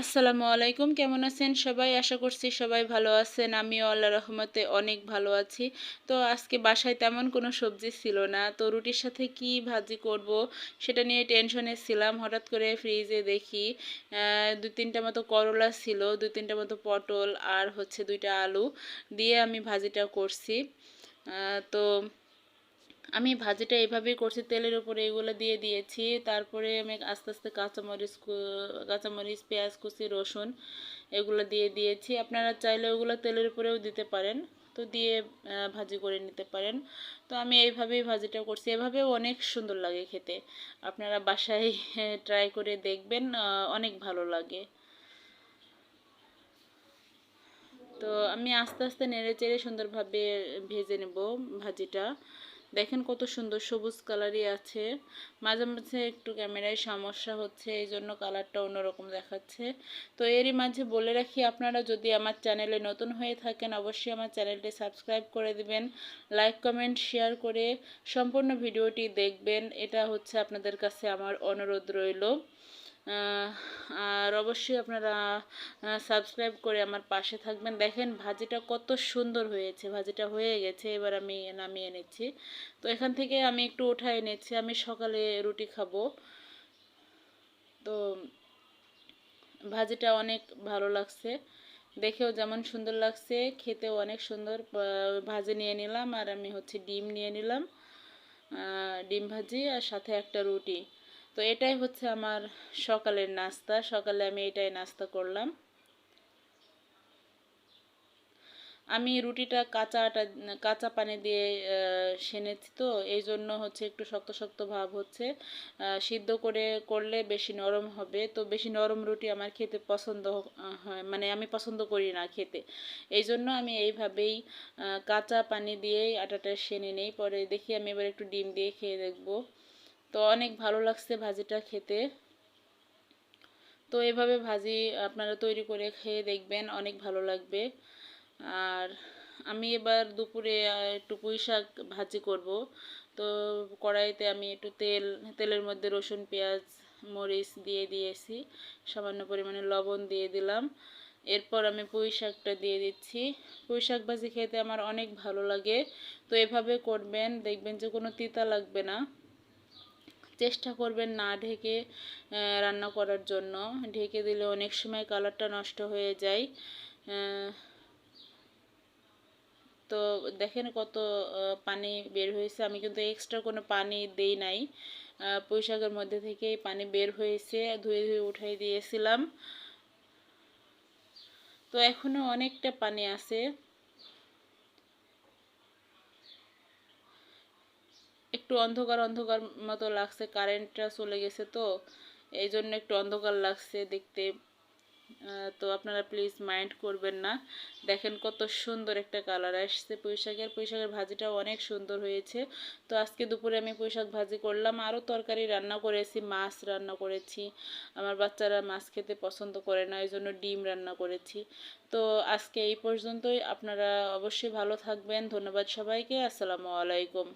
আসসালামু আলাইকুম, কেমন আছেন সবাই? আশা করছি সবাই ভালো আছেন। আমিও আল্লাহ রহমতে অনেক ভালো আছি। তো আজকে বাসায় তেমন কোনো সবজি ছিল না। তো রুটির সাথে কি ভাজি করব সেটা নিয়ে টেনশনে ছিলাম। হঠাৎ করে ফ্রিজে দেখি দু তিনটা মতো করলা ছিল দু তিনটা মতো পটল আর হচ্ছে দুইটা আলু দিয়ে আমি ভাজিটা করছি। তো আমি ভাজিটা এভাবেই করছি, তেলের উপরে এগুলো দিয়ে দিয়েছি। তারপরে আমি আস্তে আস্তে কাঁচামরিচ কাঁচামরিচ, পেঁয়াজ কুচি, রসুন এগুলো দিয়ে দিয়েছি। আপনারা চাইলে ওগুলো তেলের উপরেও দিতে পারেন। তো দিয়ে ভাজি করে নিতে পারেন। তো আমি এইভাবেই ভাজিটা করছি। এভাবেও অনেক সুন্দর লাগে খেতে। আপনারা বাসায় ট্রাই করে দেখবেন অনেক ভালো লাগে। তো আমি আস্তে আস্তে নেড়ে চেড়ে সুন্দরভাবে ভেজে নেব ভাজিটা। দেখেন কত সুন্দর সবুজ কালারই আছে। মাঝে মাঝে একটু ক্যামেরায় সমস্যা হচ্ছে এই জন্য কালারটা অন্যরকম দেখাচ্ছে। তো এরই মাঝে বলে রাখি, আপনারা যদি আমার চ্যানেলে নতুন হয়ে থাকেন, অবশ্যই আমার চ্যানেলটি সাবস্ক্রাইব করে দিবেন। লাইক, কমেন্ট, শেয়ার করে সম্পূর্ণ ভিডিওটি দেখবেন। এটা হচ্ছে আপনাদের কাছে আমার অনুরোধ রইল। আর অবশ্যই আপনারা সাবস্ক্রাইব করে আমার পাশে থাকবেন। দেখেন ভাজিটা কত সুন্দর হয়েছে, ভাজিটা হয়ে গেছে, এবার আমি নামিয়ে এনেছি তো এখান থেকে আমি একটু উঠাই এনেছি আমি সকালে রুটি খাব। তো ভাজিটা অনেক ভালো লাগছে, দেখেও যেমন সুন্দর লাগছে, খেতেও অনেক সুন্দর। ভাজি নিয়ে নিলাম, আর আমি হচ্ছে ডিম নিয়ে নিলাম ডিম ভাজি আর সাথে একটা রুটি। তো এটাই হচ্ছে আমার সকালের নাস্তা। সকালে আমি এটাই নাস্তা করলাম। আমি রুটিটা কাঁচা আটা, কাঁচা পানি দিয়ে সেনেছি তো। এই জন্য হচ্ছে একটু শক্ত শক্ত ভাব হচ্ছে। সিদ্ধ করে, করলে বেশি নরম হবে। তো বেশি নরম রুটি আমার খেতে পছন্দ হয় মানে আমি পছন্দ করি না খেতে। এই জন্য আমি এইভাবেই কাঁচা পানি দিয়েই আটাটা সেনে নেই। পরে দেখি আমি এবার একটু ডিম দিয়ে খেয়ে দেখব। তো অনেক ভালো লাগছে ভাজিটা খেতে। তো এভাবে ভাজি আপনারা তৈরি করে খেয়ে দেখবেন, অনেক ভালো লাগবে। আর আমি এবার দুপুরে একটু পুঁই শাক ভাজি করব। তো কড়াইতে আমি একটু তেল, তেলের মধ্যে রসুন, পেঁয়াজ, মরিচ দিয়ে দিয়েছি। সামান্য পরিমাণে লবণ দিয়ে দিলাম। এরপর আমি পুঁই শাকটা দিয়ে দিচ্ছি। পুঁই শাক ভাজি খেতে আমার অনেক ভালো লাগে। তো এভাবে করবেন, দেখবেন যে কোনো তিতা লাগবে না। চেষ্টা করবেন না ঢেকে রান্না করার জন্য। ঢেকে দিলে অনেক সময় কালারটা নষ্ট হয়ে যায়। তো দেখেন কত পানি বের হয়েছে। আমি কিন্তু এক্সট্রা কোনো পানি দেই নাই। পুঁইশাকের মধ্যে থেকেই পানি বের হয়েছে, ধুয়ে ধুয়ে উঠাই দিয়েছিলাম। তো এখনও অনেকটা পানি আছে। একটু অন্ধকার অন্ধকার মতো লাগছে কারেন্টটা চলে গেছে তো এই জন্য একটু অন্ধকার লাগছে দেখতে। তো আপনারা প্লিজ মাইন্ড করবেন না। দেখেন কত সুন্দর একটা কালার আসছে পুঁইশাকের। পুঁইশাকের ভাজিটাও অনেক সুন্দর হয়েছে। তো আজকে দুপুরে আমি পুঁইশাক ভাজি করলাম। আরও তরকারি রান্না করেছি, মাছ রান্না করেছি। আমার বাচ্চারা মাছ খেতে পছন্দ করে না এই জন্য ডিম রান্না করেছি। তো আজকে এই পর্যন্তই। আপনারা অবশ্যই ভালো থাকবেন। ধন্যবাদ সবাইকে। আসসালামু আলাইকুম।